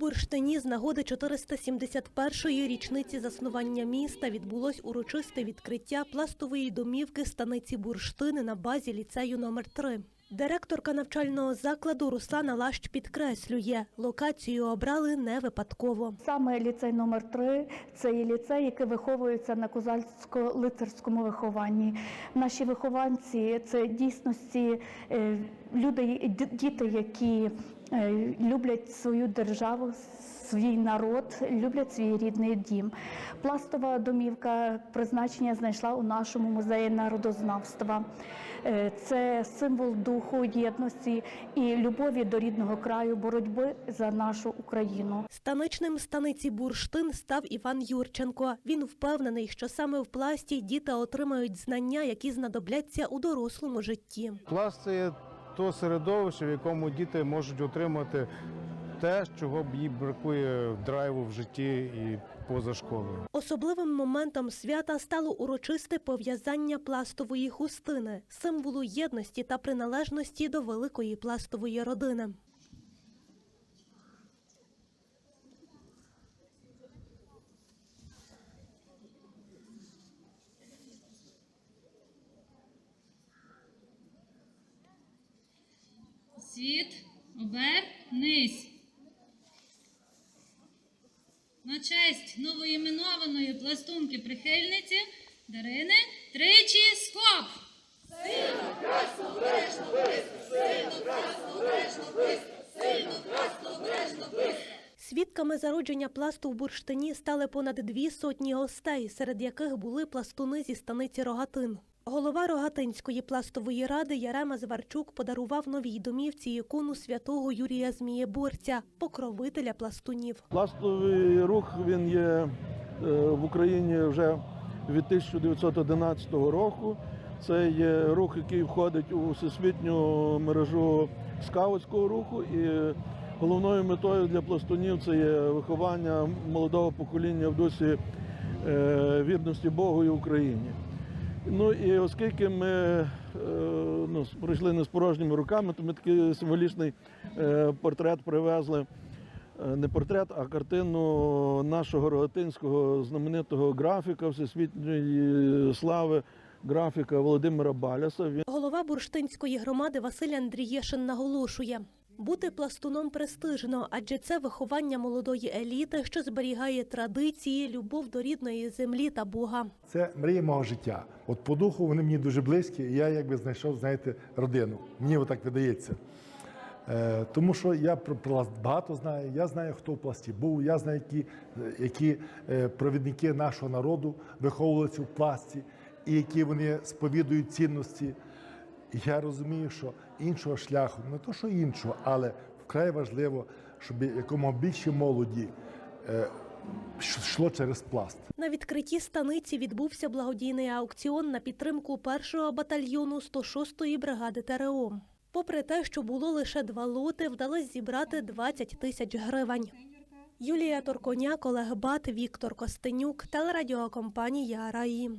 бурштині з нагоди 471-ї річниці заснування міста відбулось урочисте відкриття пластової домівки станиці бурштини на базі ліцею номер 3 Директорка навчального закладу Руслана Лащ підкреслює, локацію обрали не випадково. Саме ліцей номер 3 це є ліцей, який виховується на козацько-лицарському вихованні. Наші вихованці це дійсності е, люди, діти, які люблять свою державу, свій народ, люблять свій рідний дім. Пластова домівка призначення знайшла у нашому музеї народознавства. Е, Це символ духу, єдності і любові до рідного краю, боротьби за нашу Україну. Станичним станиці бурштин став Іван Юрченко. Він впевнений, що саме в пласті діти отримають знання, які знадобляться у дорослому житті. Клас це то середовище, в якому діти можуть отримати те, чого б їй бракує драйву в житті і поза школою. Особливим моментом свята стало урочисте пов'язання пластової хустини, символу єдності та приналежності до великої пластової родини. Світ, обернись. На честь новоіменованої пластунки-прихильниці Дарини тричі скоп. Свідками зародження пласту в бурштині стали понад дві сотні гостей, серед яких були пластуни зі станиці Рогатин. Голова Рогатинської пластової ради Ярема Зварчук подарував новій домівці ікону святого Юрія Змієборця, покровителя пластунів. Пластовий рух він є е, в Україні вже від 1911 року. Це є рух, який входить у всесвітню мережу скаутського руху. І головною метою для пластунів це є виховання молодого покоління в дусі е, вірності Богу і Україні. Ну і оскільки ми е, ну, прийшли не з порожніми руками, то ми такий символічний е, портрет привезли. Е, Не портрет, а картину нашого рогатинського знаменитого графіка всесвітньої слави, графіка Володимира Баляса. Він Голова бурштинської громади Василь Андрієшин наголошує. Бути пластуном престижно, адже це виховання молодої еліти, що зберігає традиції, любов до рідної землі та Бога. Це мрія мого життя. От по духу вони мені дуже близькі, і я якби знайшов, знаєте, родину. Мені отак видається. Е, тому що я про пласт багато знаю, я знаю, хто в пласті був, я знаю, які, які е, провідники нашого народу виховувалися в пласті, і які вони сповідують цінності. Я розумію, що іншого шляху, не то що іншого, але вкрай важливо, щоб якомога більше молоді е, йшло через пласт. На відкритті станиці відбувся благодійний аукціон на підтримку першого батальйону 106-ї бригади ТРО. Попри те, що було лише два лоти, вдалося зібрати 20 тисяч гривень. Юлія Торконяк, Олег Бат, Віктор Костенюк, телерадіокомпанія Раї.